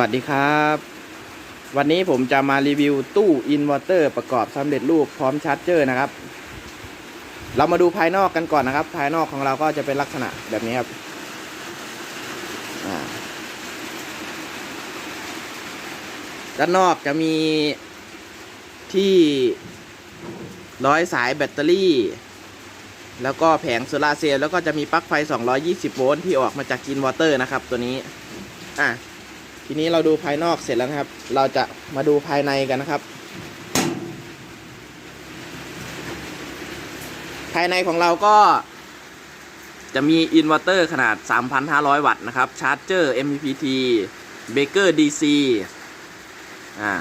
วัสดีครับ วันนี้ผมจะมารีวิวตู้อินเวอร์เตอร์ประกอบสำเร็จรูปพร้อมชาร์จเจอร์นะครับ เรามาดูภายนอกกันก่อนนะครับ ภายนอกของเราก็จะเป็นลักษณะแบบนี้ครับด้านนอกจะมีที่ร้อยสายแบตเตอรี่ แล้วก็แผงโซลาร์เซลล์แล้วก็จะมีปลั๊กไฟ 220 โวลต์ที่ออกมาจากอินเวอร์เตอร์นะครับ ตัวนี้ อะ ทีนี้เราดูภายนอกเสร็จแล้วนะครับ เราจะมาดูภายในกันนะครับ ภายในของเราก็จะมีอินเวอร์เตอร์ขนาด 3,500 วัตต์นะครับ ชาร์จเจอร์ MPPT เบเกอร์ DC อ่า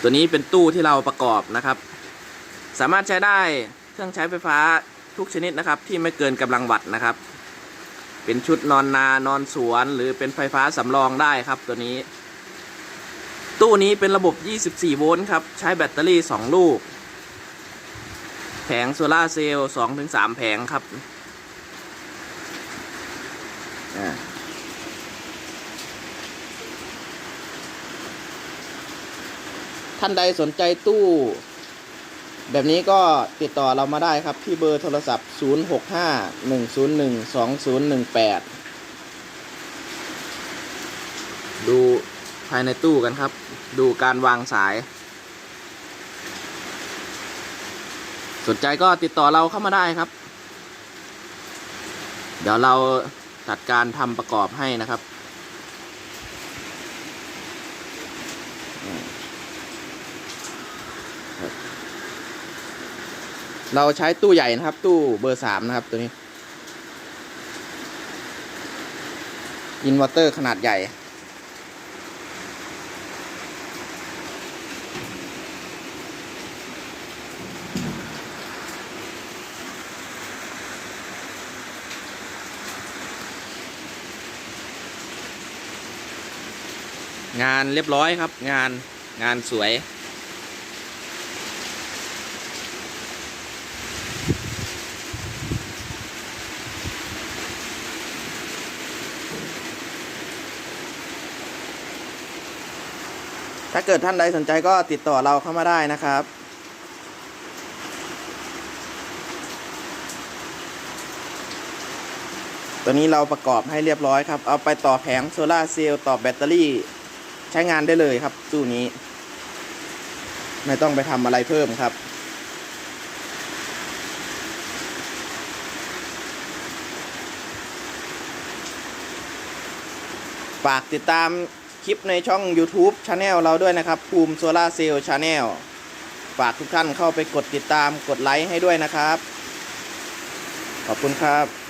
ตัวนี้เป็นตู้ที่เราประกอบนะครับ สามารถใช้ได้เครื่องใช้ไฟฟ้าทุกชนิดนะครับ ที่ไม่เกินกำลังวัตต์นะครับ เป็นชุดนอนนานอนสวน หรือเป็นไฟฟ้าสำรองได้ครับตัวนี้ ตู้นี้เป็นระบบ 24 โวลต์ครับ ใช้แบตเตอรี่ 2 ลูก แผงโซลาเซลล์2-3 แผงครับท่านใดสนใจตู้ แบบนี้ก็ติดต่อเรามาได้ครับที่เบอร์โทรศัพท์ 0651012018 ดูภายในตู้กันครับ ดูการวางสาย สนใจก็ติดต่อเราเข้ามาได้ครับ เดี๋ยวเราจัดการทำประกอบให้นะครับ เราใช้ตู้ใหญ่นะครับ ตู้เบอร์สามนะครับตัวนี้อินเวอร์เตอร์ขนาดใหญ่งานเรียบร้อยครับ งานงานสวย ถ้าเกิดท่านใดสนใจก็ติดต่อเราเข้ามาได้นะครับตัวนี้เราประกอบให้เรียบร้อยครับ เอาไปต่อแผงโซลาเซลล์ต่อแบตเตอรี่ใช้งานได้เลยครับตู้นี้ ไม่ต้องไปทำอะไรเพิ่มครับ ฝากติดตาม คลิปในช่อง YouTube c h a n e l เราด้วยนะครับ ภูมิโซลาเซลล์ Channel ฝากทุกท่านเข้าไปกดติดตามกดไลค์ให้ด้วยนะครับ ขอบคุณครับ